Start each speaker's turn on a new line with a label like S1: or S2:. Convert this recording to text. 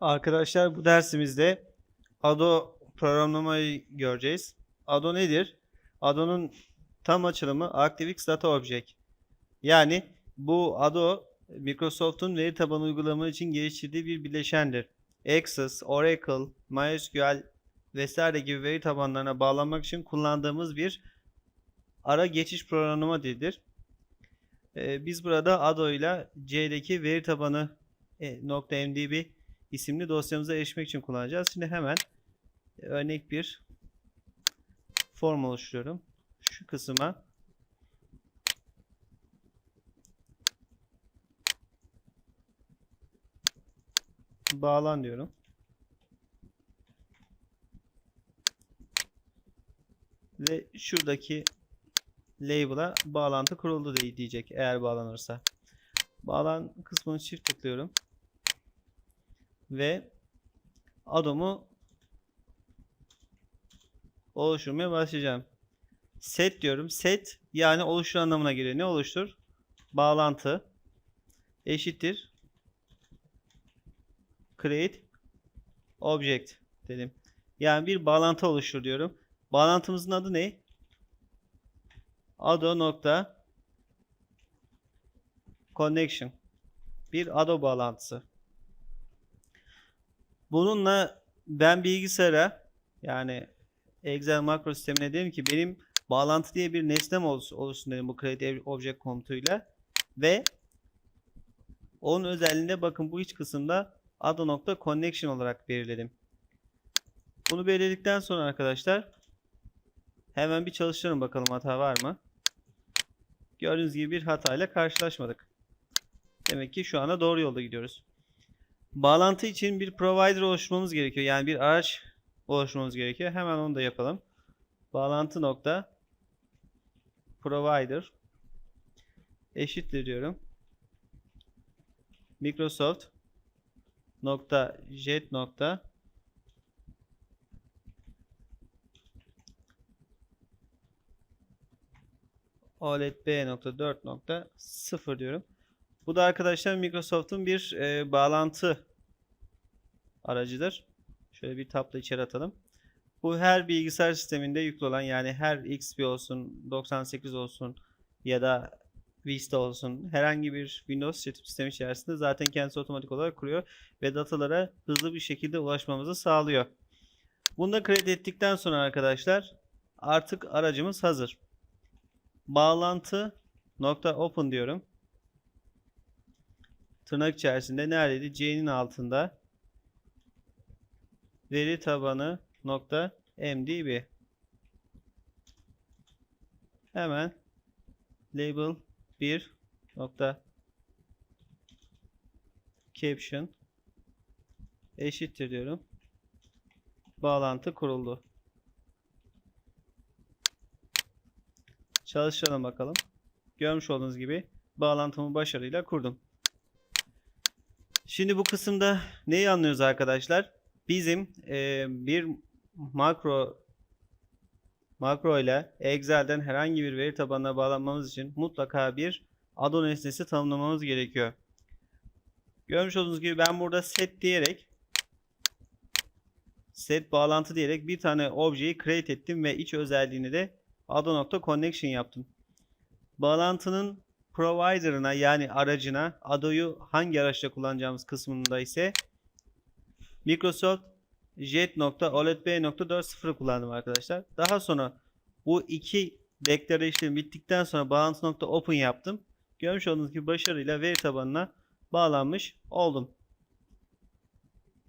S1: Arkadaşlar bu dersimizde ADO programlamayı göreceğiz. ADO nedir? ADO'nun tam açılımı ActiveX Data Object. Yani bu ADO Microsoft'un veri tabanı uygulamaları için geliştirdiği bir bileşendir. Access, Oracle, MySQL vesaire gibi veri tabanlarına bağlanmak için kullandığımız bir ara geçiş programlama dilidir. Ee, biz burada ADO ile C'deki veri tabanı e, .mdb isimli dosyamıza erişmek için kullanacağız. Şimdi hemen örnek bir form oluşturuyorum. Şu kısma bağlan diyorum. Ve şuradaki label'a bağlantı kuruldu diye- diyecek eğer bağlanırsa. Bağlan kısmını çift tıklıyorum. Ve adomu oluşturmaya başlayacağım. Set diyorum. Set yani oluştur anlamına geliyor. Ne oluştur? Bağlantı eşittir create object dedim. Yani bir bağlantı oluştur diyorum. Bağlantımızın adı ne? Ado nokta connection. Bir Ado bağlantısı. Bununla ben bilgisayara yani Excel makro sistemine dedim ki benim bağlantı diye bir nesnem olsun, oluşsun dedim bu create object komutuyla ve onun özelliğinde bakın bu iç kısımda Ado.connection olarak belirledim. Bunu belirledikten sonra arkadaşlar hemen bir çalıştırın bakalım hata var mı? Gördüğünüz gibi bir hatayla karşılaşmadık. Demek ki şu anda doğru yolda gidiyoruz. Bağlantı için bir provider oluşturmamız gerekiyor. Yani bir araç oluşturmamız gerekiyor. Hemen onu da yapalım. Bağlantı nokta provider eşittir diyorum. Microsoft nokta jet nokta OLED-B.4.0 diyorum. Bu da arkadaşlar Microsoft'un bir e, bağlantı aracıdır. Şöyle bir tabla içeri atalım. Bu her bilgisayar sisteminde yüklü olan yani her XP olsun, 98 olsun ya da Vista olsun herhangi bir Windows işletim sistemi içerisinde zaten kendisi otomatik olarak kuruyor ve datalara hızlı bir şekilde ulaşmamızı sağlıyor. Bunu da kredi ettikten sonra arkadaşlar artık aracımız hazır. Bağlantı nokta open diyorum. Tırnak içerisinde neredeydi? C'nin altında veri tabanı nokta mdb hemen label 1 nokta caption eşittir diyorum. Bağlantı kuruldu. Çalıştıralım bakalım. Görmüş olduğunuz gibi bağlantımı başarıyla kurdum. Şimdi bu kısımda neyi anlıyoruz arkadaşlar? Bizim e, bir makro makro ile Excel'den herhangi bir veri tabanına bağlanmamız için mutlaka bir Ado nesnesi tanımlamamız gerekiyor. Görmüş olduğunuz gibi ben burada set diyerek set bağlantı diyerek bir tane objeyi create ettim ve iç özelliğini de Ado.connection yaptım. Bağlantının provider'ına yani aracına Ado'yu hangi araçta kullanacağımız kısmında ise Microsoft Jet.OLEDB.4.0 kullandım arkadaşlar. Daha sonra bu iki deklare işlemi bittikten sonra bağlantı.open yaptım. Görmüş olduğunuz gibi başarıyla veri tabanına bağlanmış oldum.